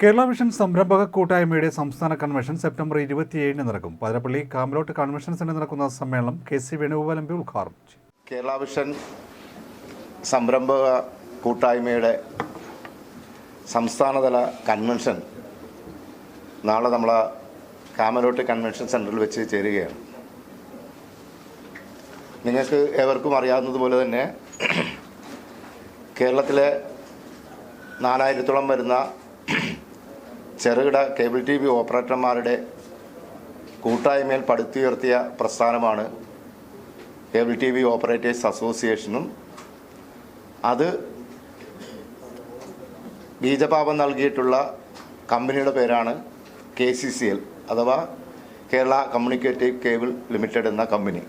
Kerala mission സംരംഭക കൂട്ടായ്മയുടെ സംസ്ഥാന കൺവെൻഷൻ സെപ്റ്റംബർ ഇരുപത്തിയേഴിന് നടക്കും. പതിരപ്പള്ളി കാമലോട്ട് കൺവെൻഷൻ സെന്ററിൽ നടക്കുന്ന സമ്മേളനം കെ സി വേണുഗോപാൽ ഉദ്ഘാടനം കേരള മിഷൻ സംരംഭക കൂട്ടായ്മയുടെ സംസ്ഥാനതല കൺവെൻഷൻ നാളെ നമ്മൾ കാമലോട്ട് കൺവെൻഷൻ സെന്ററിൽ വെച്ച് ചേരുകയാണ്. നിങ്ങൾക്ക് ഏവർക്കും അറിയാവുന്നതുപോലെ തന്നെ കേരളത്തിലെ നാലായിരത്തോളം വരുന്ന ചെറുകിട കേബിൾ ടി വി ഓപ്പറേറ്റർമാരുടെ കൂട്ടായ്മയിൽ പടുത്തുയർത്തിയ പ്രസ്ഥാനമാണ് കേബിൾ ടി വി ഓപ്പറേറ്റേഴ്സ് അസോസിയേഷനും. അത് ബീജപാപം നൽകിയിട്ടുള്ള കമ്പനിയുടെ പേരാണ് കെ സി സി എൽ അഥവാ കേരള കമ്മ്യൂണിക്കേറ്റീവ് കേബിൾ ലിമിറ്റഡ് എന്ന കമ്പനി.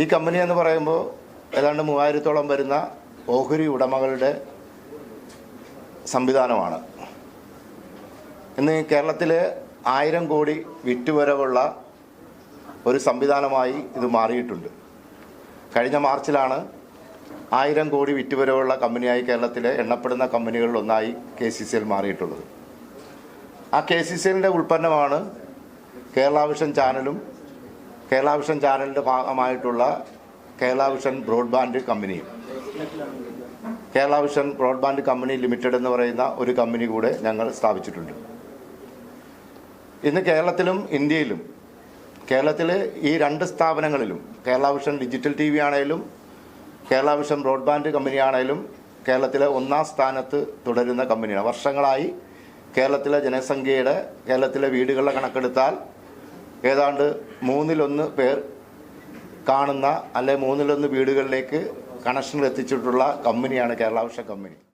ഈ കമ്പനി എന്ന് പറയുമ്പോൾ ഏതാണ്ട് മൂവായിരത്തോളം വരുന്ന ഓഹരി ഉടമകളുടെ സംവിധാനമാണ്. ഇന്ന് കേരളത്തിൽ ആയിരം കോടി വിറ്റുവരവുള്ള ഒരു സംവിധാനമായി ഇത് മാറിയിട്ടുണ്ട്. കഴിഞ്ഞ മാർച്ചിലാണ് ആയിരം കോടി വിറ്റുവരവുള്ള കമ്പനിയായി കേരളത്തിലെ എണ്ണപ്പെടുന്ന കമ്പനികളിൽ ഒന്നായി കെ സി സി എൽ മാറിയിട്ടുള്ളത്. ആ കെ സി സി എല്ലിന്റെ ഉൽപ്പന്നമാണ് കേരള വിഷൻ ചാനലും കേരളാവിഷൻ ചാനലിന്റെ ഭാഗമായിട്ടുള്ള കേരളാവിഷൻ ബ്രോഡ്ബാൻഡ് കമ്പനിയും. കേരളാവിഷൻ ബ്രോഡ്ബാൻഡ് കമ്പനി ലിമിറ്റഡ് എന്ന് പറയുന്ന ഒരു കമ്പനി കൂടെ ഞങ്ങൾ സ്ഥാപിച്ചിട്ടുണ്ട്. ഇന്ന് കേരളത്തിലും ഇന്ത്യയിലും കേരളത്തിൽ ഈ രണ്ട് സ്ഥാപനങ്ങളിലും Kerala vision digital T V ആണെങ്കിലും കേരള വിഷൻ ബ്രോഡ്ബാൻഡ് കമ്പനി ആണേലും കേരളത്തിലെ ഒന്നാം സ്ഥാനത്ത് തുടരുന്ന കമ്പനിയാണ്. വർഷങ്ങളായി കേരളത്തിലെ ജനസംഖ്യയുടെ കേരളത്തിലെ വീടുകളുടെ കണക്കെടുത്താൽ ഏതാണ്ട് മൂന്നിലൊന്ന് പേർ കാണുന്ന അല്ലെ മൂന്നിലൊന്ന് വീടുകളിലേക്ക് കണക്ഷനുകൾ എത്തിച്ചിട്ടുള്ള കമ്പനിയാണ് കേരള കമ്പനി.